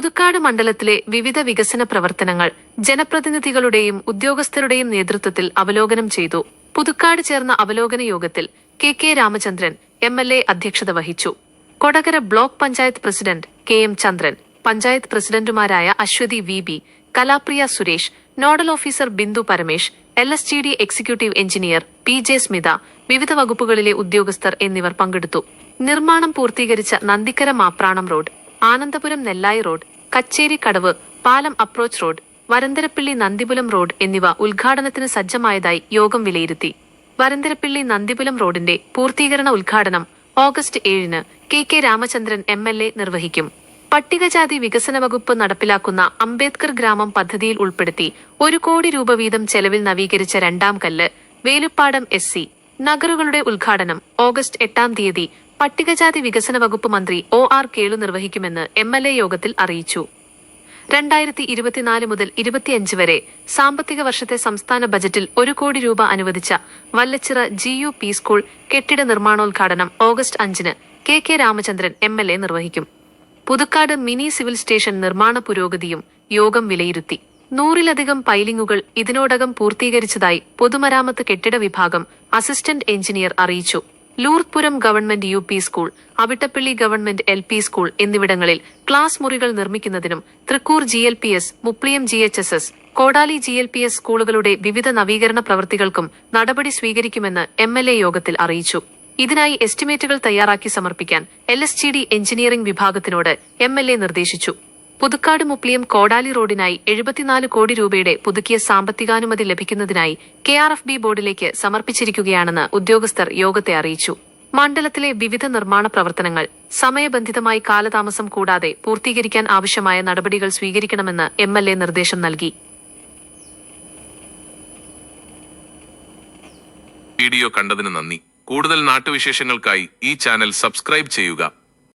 പുതുക്കാട് മണ്ഡലത്തിലെ വിവിധ വികസന പ്രവർത്തനങ്ങൾ ജനപ്രതിനിധികളുടെയും ഉദ്യോഗസ്ഥരുടെയും നേതൃത്വത്തിൽ അവലോകനം ചെയ്തു. പുതുക്കാട് ചേർന്ന അവലോകന യോഗത്തിൽ K K Ramachandran M L A അധ്യക്ഷത വഹിച്ചു. Kodakara block panchayat president K M Chandran panchayat പ്രസിഡന്റുമാരായ Aswathi V B Kalapriya Suresh nodal officer Bindu Paramesh L S G D executive engineer P J Smitha വിവിധ വകുപ്പുകളിലെ ഉദ്യോഗസ്ഥർ എന്നിവർ പങ്കെടുത്തു. നിർമ്മാണം പൂർത്തീകരിച്ച നന്ദിക്കര മാപ്രാണം റോഡ് ആനന്ദപുരം നെല്ലായി റോഡ് കച്ചേരി കടവ് പാലം approach road Varantharappilly Nandipulam road എന്നിവ ഉദ്ഘാടനത്തിന് സജ്ജമായതായി യോഗം വിലയിരുത്തി. വരന്തരപ്പിള്ളി നന്ദിപുലം റോഡിന്റെ പൂർത്തീകരണ ഉദ്ഘാടനം ഓഗസ്റ്റ് ഏഴിന് K K Ramachandran M L A നിർവഹിക്കും. പട്ടികജാതി വികസന വകുപ്പ് നടപ്പിലാക്കുന്ന അംബേദ്കർ ഗ്രാമം പദ്ധതിയിൽ ഉൾപ്പെടുത്തി ഒരു കോടി രൂപ വീതം ചെലവിൽ നവീകരിച്ച രണ്ടാം കല്ല് വേലുപ്പാടം എസ് സി. നഗറുകളുടെ ഉദ്ഘാടനം ഓഗസ്റ്റ് എട്ടാം തീയതി പട്ടികജാതി വികസന വകുപ്പ് മന്ത്രി ഒ ആർ കേളു നിർവഹിക്കുമെന്ന് എം എൽ എ യോഗത്തിൽ അറിയിച്ചു. രണ്ടായിരത്തി ഇരുപത്തിനാല് മുതൽ ഇരുപത്തിയഞ്ച് വരെ സാമ്പത്തിക വർഷത്തെ സംസ്ഥാന ബജറ്റിൽ ഒരു കോടി രൂപ അനുവദിച്ച Vallachira G U P school കെട്ടിട നിർമ്മാണോദ്ഘാടനം ഓഗസ്റ്റ് അഞ്ചിന് K K Ramachandran M L A നിർവഹിക്കും. പുതുക്കാട് മിനി സിവിൽ സ്റ്റേഷൻ നിർമ്മാണ പുരോഗതിയും യോഗം വിലയിരുത്തി. നൂറിലധികം പൈലിങ്ങുകൾ ഇതിനോടകം പൂർത്തീകരിച്ചതായി പൊതുമരാമത്ത് കെട്ടിട വിഭാഗം അസിസ്റ്റന്റ് എഞ്ചിനീയർ അറിയിച്ചു. Loorppuram government U P school Avittappilly government L P school എന്നിവിടങ്ങളിൽ ക്ലാസ് മുറികൾ നിർമ്മിക്കുന്നതിനും Thrikkur G L P S Mupliyam G H S S Kodali G L P S സ്കൂളുകളുടെ വിവിധ നവീകരണ പ്രവൃത്തികൾക്കും നടപടി സ്വീകരിക്കുമെന്ന് എം എൽ എ യോഗത്തിൽ അറിയിച്ചു. ഇതിനായി എസ്റ്റിമേറ്റുകൾ തയ്യാറാക്കി സമർപ്പിക്കാൻ L S G D engineering വിഭാഗത്തിനോട് M L A നിർദ്ദേശിച്ചു. പുതുക്കാട് മുപ്ലിയം കോടാലി റോഡിനായി എഴുപത്തിനാല് കോടി രൂപയുടെ പുതുക്കിയ സാമ്പത്തികാനുമതി ലഭിക്കുന്നതിനായി കെ ആർ എഫ് ബി ബോർഡിലേക്ക് സമർപ്പിച്ചിരിക്കുകയാണെന്ന് ഉദ്യോഗസ്ഥർ യോഗത്തെ അറിയിച്ചു. മണ്ഡലത്തിലെ വിവിധ നിർമ്മാണ പ്രവർത്തനങ്ങൾ സമയബന്ധിതമായി കാലതാമസം കൂടാതെ പൂർത്തീകരിക്കാൻ ആവശ്യമായ നടപടികൾ സ്വീകരിക്കണമെന്ന് എം എൽ എ നിർദ്ദേശം നൽകി. വീഡിയോ കണ്ടതിന് നന്ദി. കൂടുതൽ നാട്ടുവിശേഷങ്ങൾക്കായി ഈ ചാനൽ സബ്സ്ക്രൈബ് ചെയ്യുക.